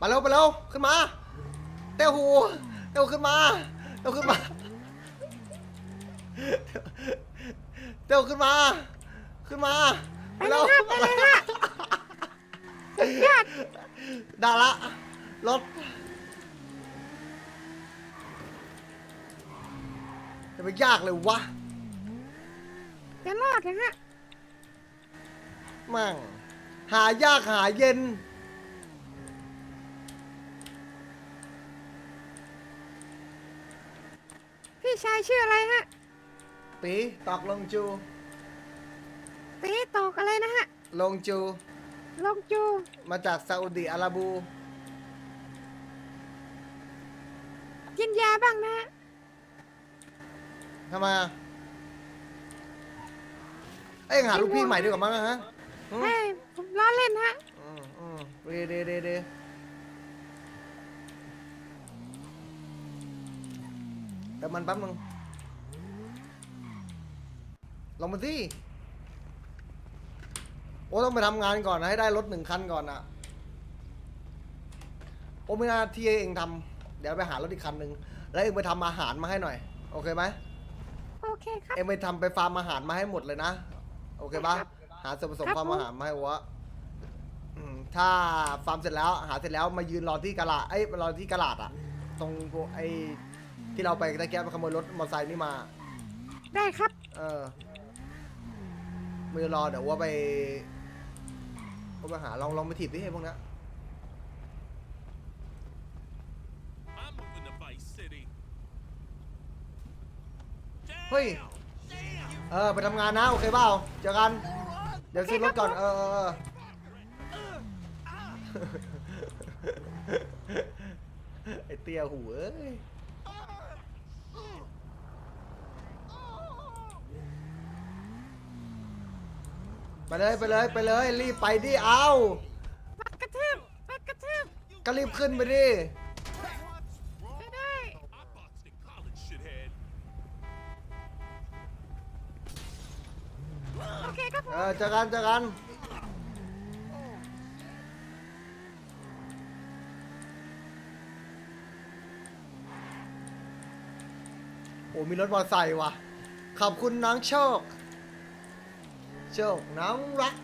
มาเร็วไปเร็วขึ้นมาเต้าหูเต้าขึ้นมาเต้าขึ้นมาเต้าขึ้นมา ขึ้นมาไปเร็วไปเลยค่ะสุดยอดได้ละรถจะไปยากเลยวะจะรอดนะฮะมั่งหายากหาเย็น ชายชื่ออะไรฮะตีตอกลงจู ตีตอกอะไรนะฮะ ลงจู ลงจู มาจากซาอุดิอาระบู กินยาบ้างนะฮะทำไมอะเอ้ยหาลูกพี่ใหม่ดีกว่ามั้งอะฮะอืมเฮ้ยผมล้อเล่นฮะ อืมอืมเดเดเด เดแต่มันแป๊บนึงลงมาสิโอ้ต้องไปทำงานก่อนนะให้ได้รถหนึ่งคันก่อนอะโอ้ไม่น่าที่เองทำเดี๋ยวไปหารถอีกคันหนึ่งแล้วเองไปทำอาหารมาให้หน่อย โอเคไหมโอเคครับ เอ็มไปทำไปฟาร์มอาหารมาให้หมดเลยนะ โอเคปะหาส่วนผสมครับฟาร์มอาหารมาให้วะอืมถ้าฟาร์มเสร็จแล้ว หาเสร็จแล้วมายืนรอที่กะลาเอ้ยมารอที่กะลาดอะตรงไอ้ ที่เราไปตะแกรงไปขโมยรถมอเตอร์ไซค์นี่มา ได้ครับ เออมือรอเดี๋ยวว่าไปว่าไปหาลองลองไปถีบดิไอ้พวกเนี้ย I'm moving to Vice City. เฮ้ย เออไปทำงานนะ โอเคเปล่าเจอกัน เดี๋ยวซื้อรถก่อน เออเออเออไอเตี้ยหูเอ้ย ไปเลยไปเลยไปเลยรีบไปดิเอาปัดกระทืบปัดกระทืบก็รีบขึ้นไปดิไม่ได้ I boxed in college, shithead. โอเคครับผมเออเจอกันเจอกันโอ้มีรถมอเตอร์ไซค์ว่ะขอบคุณน้องโชค โชคน้องรัก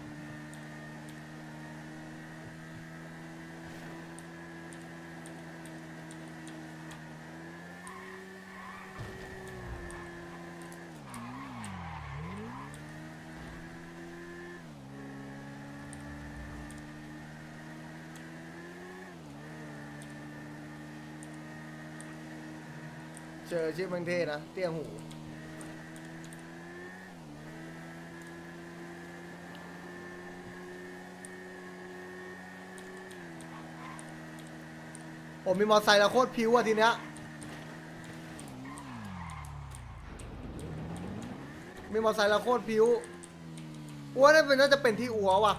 เจอชื่อมังเทนะ เตี้ยหู ผมมีมอเตอร์ไซค์แล้วโคตรพิวอะทีเนี้ย มีมอเตอร์ไซค์แล้วโคตรพิวอัวนั่นเป็นน่าจะเป็นที่อัวว่ะ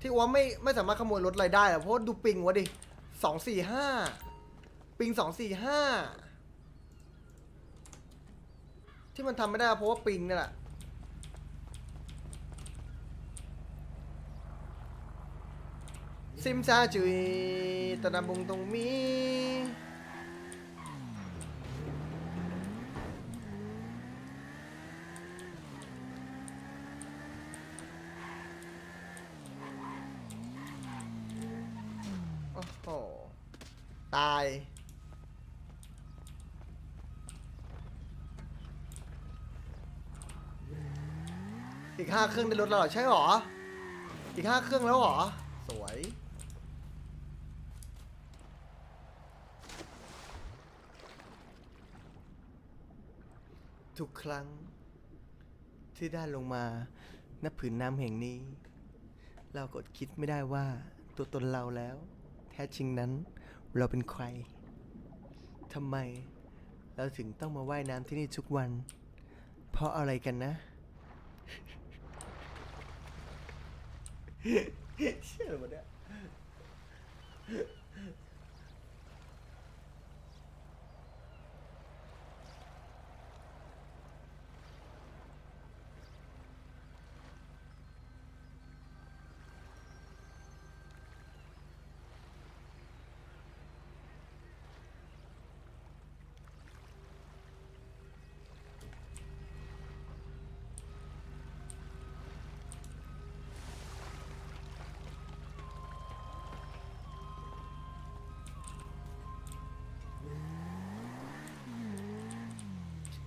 ที่อัวไม่ไม่สามารถขโมยรถอะไรได้อะเพราะดูปิงวะดิสองสี่ห้าปิงสองสี่ห้าที่มันทำไม่ได้เพราะว่าปิงนี่แหละ ซิมซาจุยตะนาบุงตรงมีโอ้โห ตาย อีกห้าเครื่องได้รถแล้วเหรอ ใช่หรอ อีกห้าเครื่องแล้วเหรอ สวย ครั้ง ที่ได้ลงมาณผืนน้ำแห่งนี้ เราก็อดคิดไม่ได้ว่าตัวตนเราแล้ว แท้จริงนั้นเราเป็นใครทำไม เราถึงต้องมาว่ายน้ำที่นี่ทุกวัน เพราะอะไรกันนะ เชื่อหมดเนี่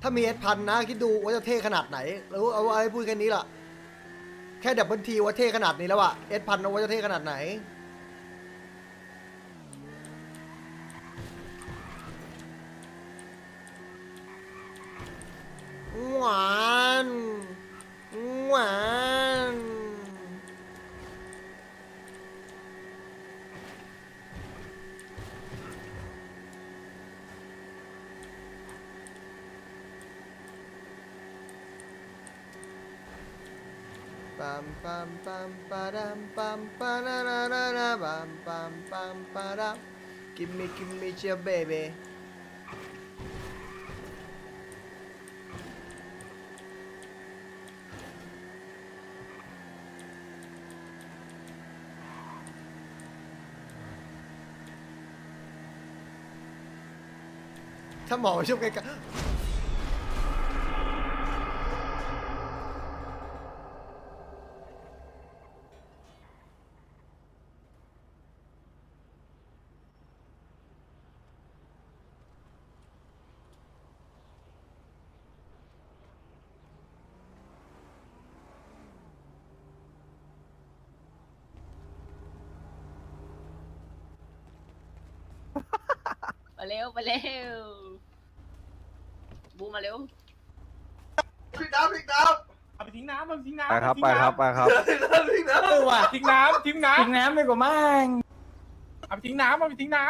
ถ้ามีเอสพันนะ คิดดูว่าจะเท่ขนาดไหนแล้วเอาไว้พูดแค่นี้ล่ะ แค่ดับเบิลทีว่าเท่ขนาดนี้แล้วอะเอสพันว่าจะเท่ขนาดไหน หวานหวาน ปัมปัมปัมปะดัมปัมปะนานานานาปัมปัมปัมปะดัม Give me give me your baby ถ้าหมอมาช่วยกัน มาเร็ว มาเร็ว บูมมาเร็วพี่น้ำพี่น้เอาไปทิ้งน้ำเอาไปทิ้งน้ำไปครับเอาไปทิ้งครับน้ำไปครับำพี่น้ำพี่น้ำ เออว่ะทิ้งน้ำทิ้งน้ทิ้งน้ำดีกว่ามั่งำเอาไปทิ้งน้ำเอาไปทิ้งน้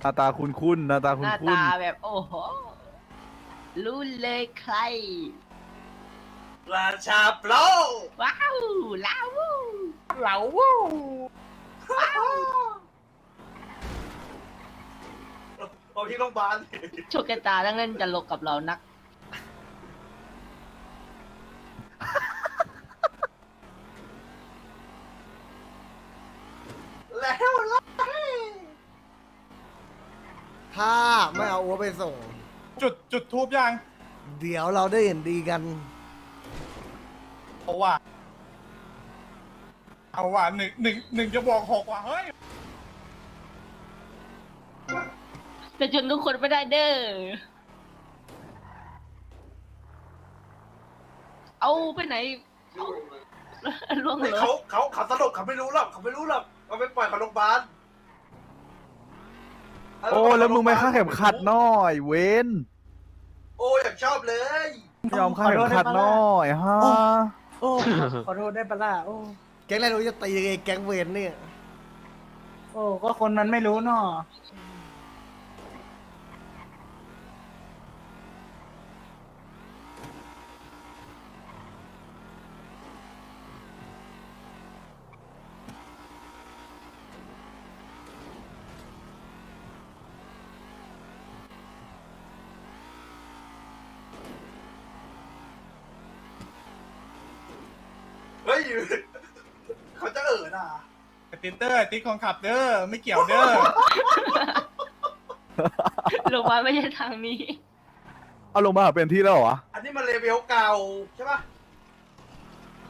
หน้าตาคุณคุณหน้าตาหคุณน้าคุณตาแบบโอ้โห รู้เลยใคร ราชาโปรว้าวลาววูำเหลาวู้เอาที่โรงพยาบาลโชคชะตาทั้งนั้นจะลกกับเรานัก แล้วล่ะถ้าไม่เอาอัวไปส่ง จุดจุดทูบยังเดี๋ยวเราได้เห็นดีกัน เอาว่ะเอาว่ะหนึ่งหนึ่งหนึ่งจะบอกหกว่ะเฮ้ย แต่จนทุกคนไม่ได้เด้อ เอาไปไหนล่วงเฮ้ยเหรอเขาเขาเขาสลบเขาไม่รู้หรอกเขาไม่รู้หรอกเอาไปปล่อยเขาโรงพยาบาลโอ้แล้วมึงไม่ค่าดเข็มขัดหน่อย เว้นโอ้อยากชอบเลยไม่ยอมค่าดเข็มขัดหน่อยฮะโอ้ขอโทษได้ปะล่ะโอ้แก๊งแรกเราจะตีไอ้แก๊งเวนเนี่ย โอ้ก็คนมันไม่รู้เนาะ เฮ้ยเขาจะเอ่อน่ะ ติดเตอร์ติ๊กของขับเด้อไม่เกี่ยวเด้อลงมาไม่ใช่ทางนี้ เอาลงมาหาเป็นที่แล้วเหรอวะอันนี้มันเลเวลเก่าใช่ปะ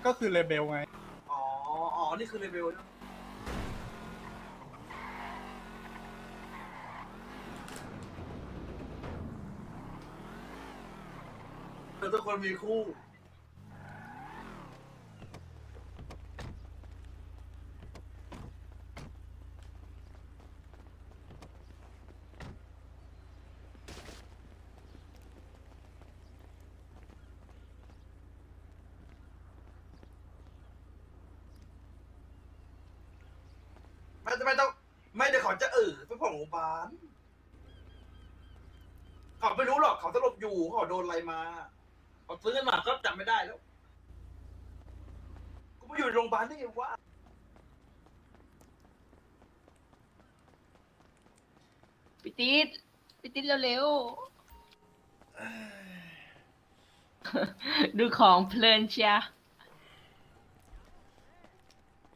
ก็คือเลเบลไงอ๋อ อ๋อ นี่คือเลเวลนะเออทุกคนมีคู่ ไม่ไม่ต้อง ไม่ เดี๋ยวเขาจะเออไปของโรงพยาบาลเขาไม่รู้หรอกเขาสลบอยู่เขาโดนอะไรมาเขาซื้อกันมาก็จำไม่ได้แล้วกูไปอยู่โรงพยาบาลได้ไงวะปิติดปิติดเร็วๆ ดูของเพลินเชีย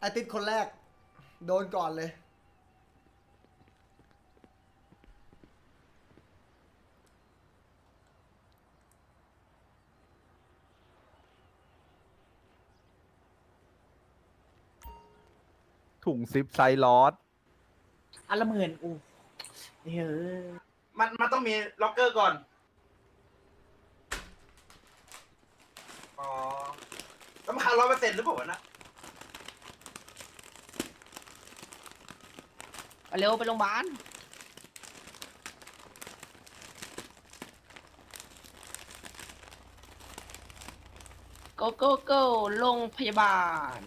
อาทิตย์คนแรก โดนก่อนเลย ถุงซิปไซลอสอันละหมื่นอู้เฮ้ยมันมันต้องมีล็อกเกอร์ก่อน อ๋อแล้วมันขาดร้อยเปอร์เซ็นต์หรือเปล่าวะนะไปเร็วไปโรงพยาบาลโกโก้โก้โรงพยาบาล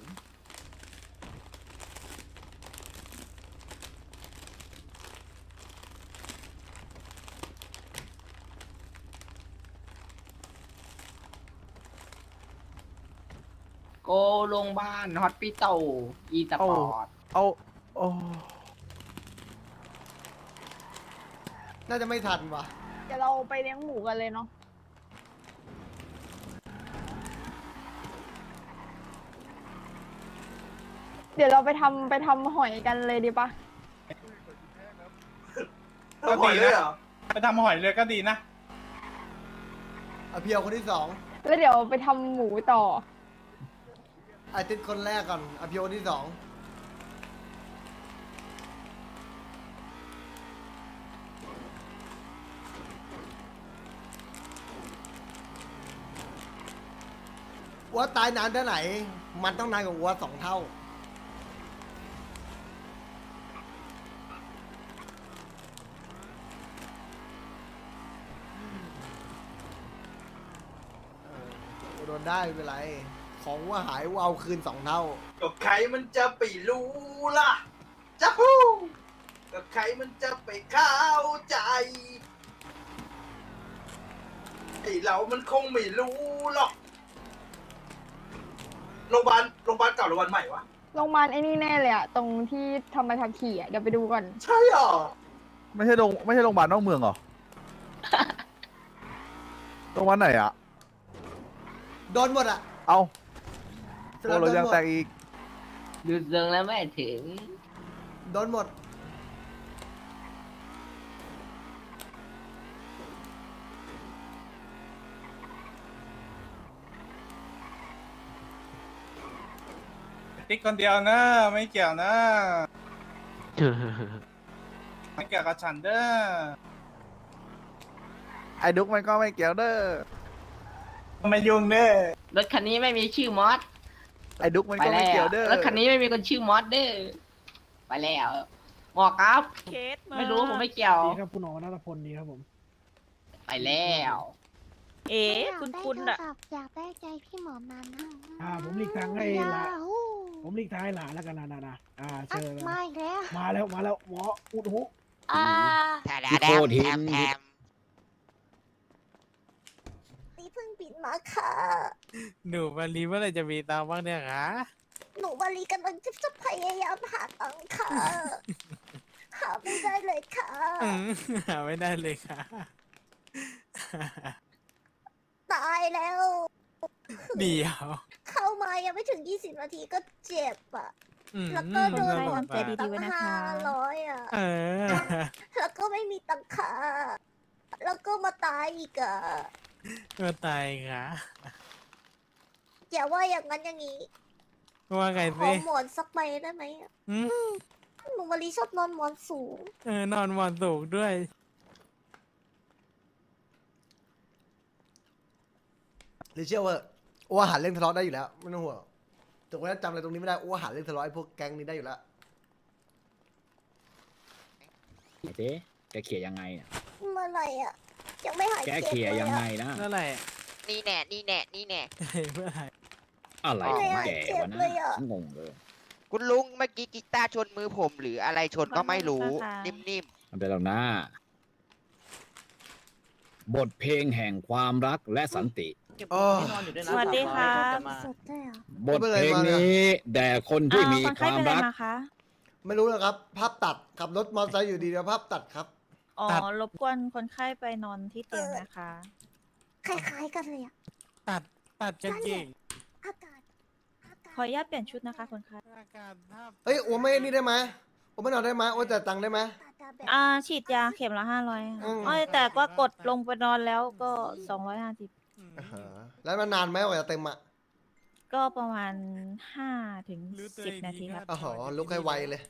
โกโรงพยาบาลฮอตปิโตอีสปอร์ตเอาโอ้น่าจะไม่ทันว่ะ เดี๋ยวเราไปเลี้ยงหมูกันเลยเนาะเดี๋ยวเราไปทำไปทำหอยกันเลยดีปะต้องหอยเลยเหรอไปทำหอยเลยก็ดีนะอภิเอาคนที่สองแล้วเดี๋ยวไปทำหมูต่อ อาทิตย์คนแรกก่อนอภิคนที่สองวัวตายนานแค่าไหน มันต้องนานกว่าวัวสองเท่า โดนได้ไม่เป็นไร ของว่าหายว่าเอาคืนสองเท่า ก็ใครมันจะไปรู้ล่ะจะฮู้ก็ใครมันจะไปเข้าใจไอเรามันคงไม่รู้หรอกโรงพยาบาลโรงพยาบาลเก่าหรือวันใหม่วะโรงพยาบาลไอ้นี่แน่เลยอะตรงที่ทำใบขับขี่อะเดี๋ยวไปดูก่อน ใช่เหรอไม่ใช่โรงไม่ใช่โรงพยาบาลนอกเมืองเหรอ โรงพยาบาลไหนอะโดนหมดอะเอาส โอ้ลับเราโดนยังหมดแตกอีกหยุดเซิงแล้วไม่ถึง โดนหมด ติ๊กคนเดียวนะ ไม่เกี่ยวนะ ไม่เกี่ยวกับฉันเด้อไอ้ดุกมันก็ไม่เกี่ยวเด้อ ไม่ยุ่งเด้อรถคันนี้ไม่มีชื่อมอส ไอ้ดุกมันไปก็แล้ไม่เกี่ยววเด้อรถคันนี้ไม่มีคนชื่อมอสเด้อไปแล้วหมอครับ เคสมาไม่รู้ผมไม่เกี่ยว ดีครับคุณหมอนัทพลดีครับผม ไปแล้ว เอ๊ะคุณคุณอะอยากได้ใจพี่หมอมานะอ่าผมหลีกทางให้หลานอู้ผมหลีกทางให้หลานแล้วกันนะนะนะอ่าอะเชิญมาอีกแล้ว มาแล้วมาแล้วหมออุดหู อ่าพี่โคตรหินนี่เพิ่งบิน มาค่ะ หนูมารีเมื่อไหรจะมีตังค์บ้างเนี่ยคะหนูวารีกำลังจะจะพยายามหาตังค์ค่ะ หาไม่ได้เลยค่ะ อืมหาไม่ได้เลยค่ะ ตายแล้ว เดี๋ยวเข้ามายังไม่ถึง 20 นาทีก็เจ็บอะ อืมแล้วก็โดนขหมอบดคุณตั้งค่ะห้าร้อยอะ เออ แล้วก็ไม่มีตังค่าแล้วก็มาตายอีกอะ มาตายค่ะอย่าว่าอย่างนั้นอย่างนี้ว่าไงขอสิหมอนสักใบได้ไหมอะอืมหนูวารีชอบนอนหมอนสูง เออนอนหมอนสูงด้วย หรือเชื่อว่าอ้วหาเรื่องทะเลาะได้อยู่แล้วไม่ต้องห่วงแต่ว่าจำอะไรตรงนี้ไม่ได้อ้วหาเรื่องทะเลาะไอ้พวกแก๊งนี้ได้อยู่แล้วเจ๊แกเขี่ยยังไงอะเมื่อไหร่อะ ยังไม่หายแกเจ็บเขี่ยเลยยังไงอะนะ เมื่อไหร่นี่แน่นี่แน่นี่แน่เมื่อไหร่อะไรไม่ของหายแกเจ็บวะนะเลยอะฉันงงเลย คุณลุงเมื่อกี้กีตาร์ชนมือผมหรืออะไรชนก็ไม่รู้ นิ่มมันเป็นแล้วนะบทเพลงแห่งความรักและสันติอ๋อสวัสดีค่ะสดได้เหรอ บทเพลงนี้แด่คนที่มีความรัก ไม่รู้นะครับ ภาพตัดขับรถมอเตอร์ไซค์อยู่ดีแล้วภาพตัดครับ อ๋อ ตัด รบกวนคนไข้ไปนอนที่เตียงนะคะ คล้ายๆกันเลยอะตัดตัดกางเกงอากาศอากาศขออนุญาตเปลี่ยนชุดนะคะคนไข้อาการภาพเฮ้ยอ้วไม่นี่ได้ไหมอ้วไม่นอนได้ไหมอ้วจ่ายตังค์ได้ไหมตาตาแบบอ่า ฉีดยาเข็มละห้าร้อยอืมอ๋อแต่ว่ากดลงไปนอนแล้วก็สองร้อยห้าสิบอืมอ่าฮะแล้วมันนานไหมกว่าจะเต็มอะก็ประมาณห้าถึงรู้ตัวสิบเองนาทีดีครับ อ๋อลุกให้ไวเลย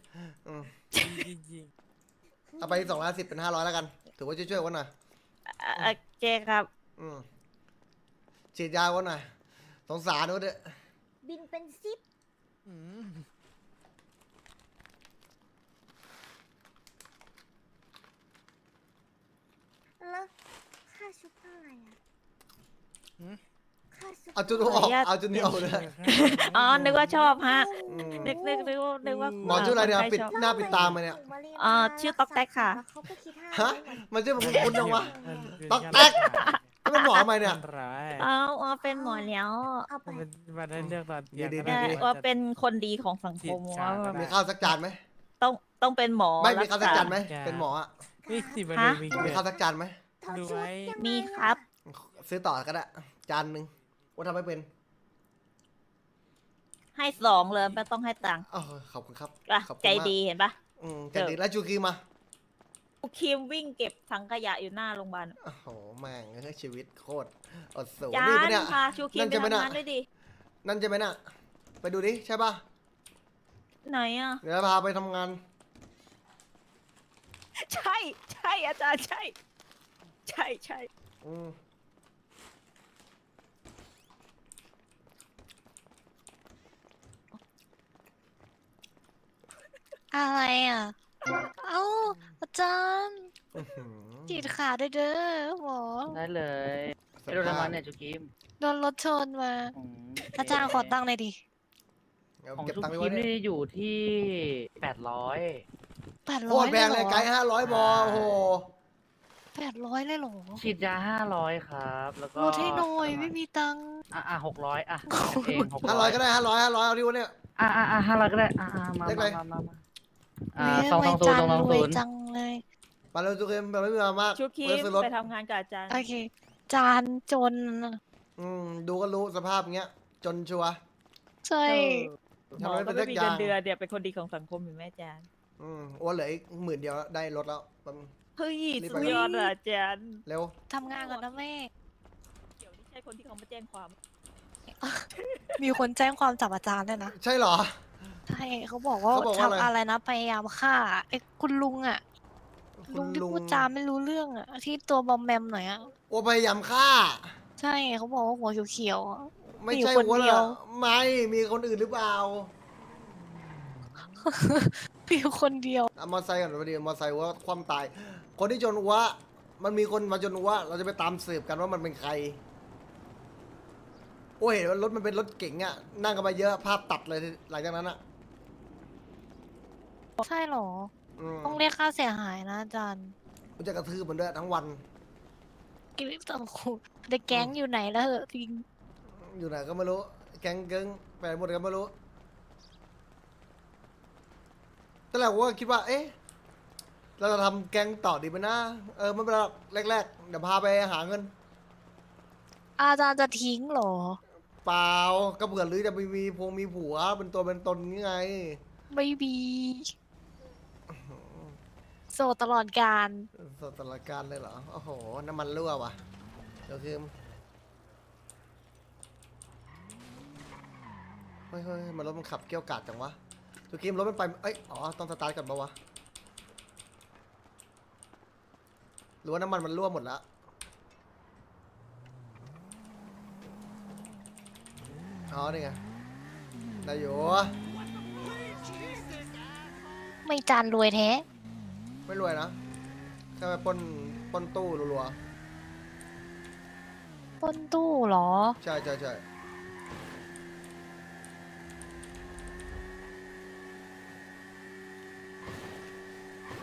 อืม จริงจริง เอาไปสองร้อยสิบเป็นห้าร้อยแล้วกัน ถือว่าช่วยๆกันหน่อยอะอะเจครับ อืมฉีดยากันหน่อยสงสารนู้นเด้อบินเป็นซิปอืมแล้วค่าชุดเท่าไหร่อะหืม ค่าชุดเอาจุดนี้ออกเอาจุดนี้ออกเลยอ๋อ นึกว่าชอบฮะ อืม นึกนึกนึกว่านึกว่าหมอชื่ออะไรเนี่ยคใกล้ปิดชอบหน้าปิดตามาเนี่ยอ่าชื่อต๊อกแต๊กค่ะเขาก็คิดฮะห้าร้อยเหมือนมันชื่อผมคุ้นจังวะมันต๊อกแต๊ก แล้วเป็นหมอทำไมเนี่ยมันร้ายเอาเอาเป็นหมอแล้วเอาไปมันมาได้เลือกตอนเที่ยงดีๆก็ดีได้ๆว่าเป็นคนดีของสังคมฉีดว่าชาก็ได้มีข้าวสักจานไหม ต้องต้องเป็นหมอไม่มีรัข้าวสักจานไหมจ้ะเป็นหมออะนี่สิมันฮะมีมีเกิดข้าวสักจานไหมถอดดูชุดไว้ยังไงมีอะครับ ซื้อต่อก็ได้ จานหนึ่ง ว่าทำไม่เป็นให้สองเลยไม่ต้องให้ตังค์เออขอบคุณครับอะขอบคุณใจมากดีเห็นปะ อืมใจดีแล้วจูกีมาครีมวิ่งเก็บถังขยะอยู่หน้าโรงพยาบาลโอ้โหแม่งเอ้ยชีวิตโคตรอดสูจานี่นปะเนี่ย พาชูครีนั่มนไปจะไม่ทำน่ะ งานด้วยดินั่นใช่ไหมน่ะ ไปดูดิใช่ป่ะ ไหนอะ เดี๋ยวพาไปทำงาน ใช่ ใช่อาจารย์ใช่ ใช่ใช่อืม อะไรอะ เอ้าอาจารย์อื้อหือขีดขาด้วยเด้อหมอได้เลยสภาพโดนรถชนมาอาจารย์ขอตั้งเลยดิเดี๋ยวเก็บตังค์ไว้ไว้เนี่ยอยู่ที่แปดร้อยแปดโคร้อยตรแพงเลยไกด์ห้าร้อยบอโอ้โหแปดร้อยเลยเหรอฉีดยาห้าร้อยครับ แล้วก็ลดให้หน่อยไม่มีตังค์ อะอะหกร้อยอะเองหกห้าร้อยก็ได้ห้าร้อยห้าร้อยเอาดิวะเนี่ย อะอะอะห้าร้อยก็ได้อะอะมาเลขอะไร มามามาอ่า เฮ้ยสองสองศูนย์สองสองรวยศูนย์จังเลยมาเร็วจูเกมแบบไม่มีเวลามากชูครีไว้มซื้อรถไปทำงานกับอาจารย์โอเค จานจนน่ะอืมดูก็รู้สภาพเงี้ย จนชัวร์ใช่หมอก็ไม่มีเงินเดือนเดี๋ยวเป็นคนดีของสังคมอยู่แม่อาจารย์อืมโอ้เหลืออีกหมื่นเดียวแล้วได้รถแล้วแป๊บนึงเฮ้ยรีบสุไปดยอดอะอาจารย์เร็วทำงานก่อนนะแม่เดี๋ยวนี่ใช่คนที่เขามาแจ้งความ มีคนแจ้งความจับอาจารย์ด้วยนะ ใช่เหรอ ใช่เขาบอกว่าเขาบอกว่าอะไร ทำอะไรนะพยายามฆ่าไอ้คุณลุงอะคุลุณงที่ลุงพูดจาไม่รู้เรื่องอะ ที่ตัวบอมแบมหน่อยอะ โอ้พยายามฆ่า ใช่เขาบอกว่าหัวเขียวๆอะ ไม่มีอยู่ใช่คนว่าเดียว ไม่มีคนอื่นหรือเปล่ามีอยู่คนเดียว เอามอไซค์ก่อนพอดีมอไซค์ว่าคว่ำตาย คนที่ชนอัวมันมีคนมาชนอัวเราจะไปตามสืบกันว่ามันเป็นใคร โอ้ยเห็นว่ารถมันเป็นรถเก๋งอะนั่งกันมาเยอะภาพตัดเลยหลังจากนั้นอะ ใช่เหรอ อืมต้องเรียกค่าเสียหายนะอาจารย์มันจะกระทืบมันด้วยทั้งวัน กิริโอ้โหแต่แก๊งอยู่ไหนแล้วเหอะจริงอยู่ไหนก็ไม่รู้ แก๊งเกิ้งไปไหนหมดก็ไม่รู้ตอนแรกผมก็คิดว่า เอ๊ะ เราจะทำแก๊งต่อดีไหมนะ เออไม่เป็นไรหรอกแรกๆ เดี๋ยวพาไปหาเงิน อาจารย์จะทิ้งเหรอ เปล่าก็เผื่อหรือจะไปมีพงมีผัวเป็นตัวเป็นตนนี่ไง ไม่มี โสดตลอดการสถานการณ์เลยเหรอ โอ้โห น้ำมันรั่วว่ะ เดี๋ยวคือเฮ้ยเฮ้ยมันรถมันขับเกี้ยวกาดจังวะทุกทีมรถมันไป เอ้ย อ๋อ ต้องสตาร์ทก่อนปะวะ หรือว่าน้ำมันมันรั่วหมดแล้วอ๋อ นี่ไงได้อยู่ ไม่จานรวยแท้ ไม่รวยนะแค่ไปปล้นปล้นตู้รัวปล้นตู้เหรอ ๆใช่ใช่ใช่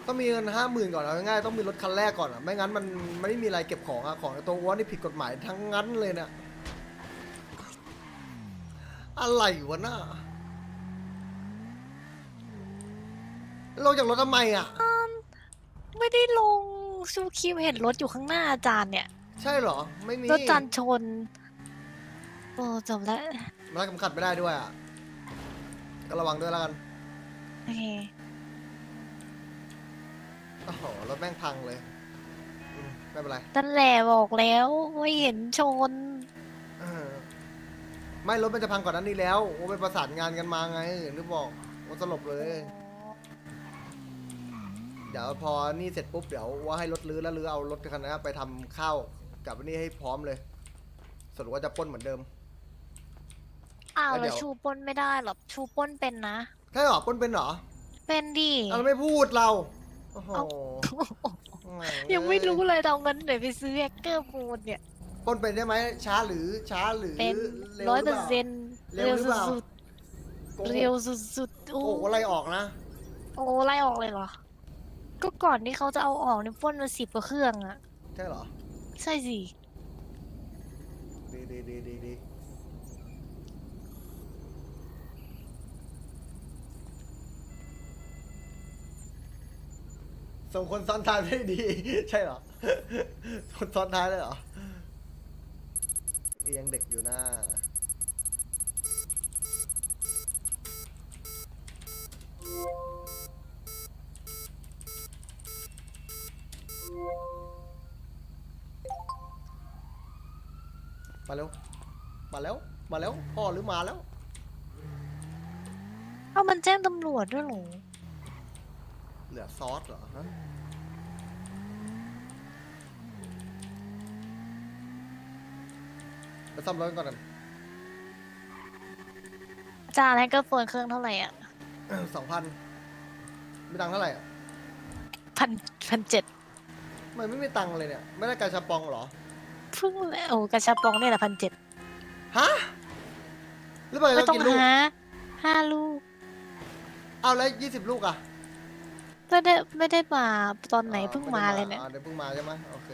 ต้องมีเงินห้าหมื่นก่อนเอาง่ายๆต้องมีรถคันแรกก่อนอะไม่งั้นมันมันไม่มีอะไรเก็บของอะของในตัวอ้วนนี่ผิดกฎหมายทั้งนั้นเลยเนี่ยอะไรวะน่าลงจากรถทำไมอะ ไม่ได้ลงซูคิมเห็นรถอยู่ข้างหน้าอาจารย์เนี่ยใช่เหรอ ไม่มีรถจานชนโอ้จบแล้วมันรัดกำขัดไม่ได้ด้วยอะ ก็ระวังด้วยแล้วกันโอเคโอ้โหรถแม่งพังเลยอืมไม่เป็นไรนั่นแหละบอกแล้วว่าเห็นชนเออไม่รถมันจะพังก่อนนั้นนี้แล้วโอ้ไปประสานงานกันมาไงหรือบอกว่าสลบเลย เดี๋ยวพอนี่เสร็จปุ๊บเดี๋ยวว่าให้รถลื้อแล้วลื้อเอารถคันนั้นไปทำข้าวกับอันนี่ให้พร้อมเลย สรุปว่าจะปล้นเหมือนเดิม อ้าวแล้วเดี๋แล้ยวว ชูปล้นไม่ได้หรอชูปล้นเป็นนะ ใช่เหรอปล้นเป็นเหรอเป็นดิเอาแล้วไม่พูดเราโอ้โหเอ้าแหยังไม่รู้เลยเอาเงินไหนไปซื้อแฮกเกอร์ฟูดเนี่ย ปล้นเป็นได้ไหมช้าหรือช้าหรือเป็นร็วร้อยหเปอปร์ล่าเซ็นต์เร็เร็ววหรือเปล่า สุดโกหกๆเร็วสุดๆโอ้โอ้โหอะไรออกนะ โอ้ไล่ออกเลยเหรอ ก็ก่อนที่เขาจะเอาออกเนี่ยปล้นมาสิบกว่าเครื่องอะใช่เหรอ ใช่สิดีดีดีดีดีส่งคนซ้อนท้ายไม่ดี ใช่เหรอ คนซ้อนท้ายเลยเหรอยังเด็กอยู่นะ มาเร็วมาแล้ว มาแล้ว พ่อหรือมาแล้ว เอามันแจ้งตำรวจด้วยเหรอ เหลือซอสเหรอฮะไปซ่อมรถกันก่อนกันจานแฮกเกอร์โฟนเครื่องเท่าไหร่อะสองพันไม่ตังค์เท่าไหร่อะพันพันเจ็ด ทำไมไม่มีตังค์เลยเนี่ย ไม่ได้กาชาปองเหรอ เพิ่งโอ้กระชับปองเนี่ยแหละพันเจ็ดฮะแล้วไปไม่เราต้องกินลูก หาห้าลูกเอาแล้วยี่สิบลูกอะไม่ได้ไม่ได้มาตอนไหนเพิ่งมาอ๋อเลยเนี่ย อ๋อเดี๋ยวเพิ่งมาใช่ไหมโอเค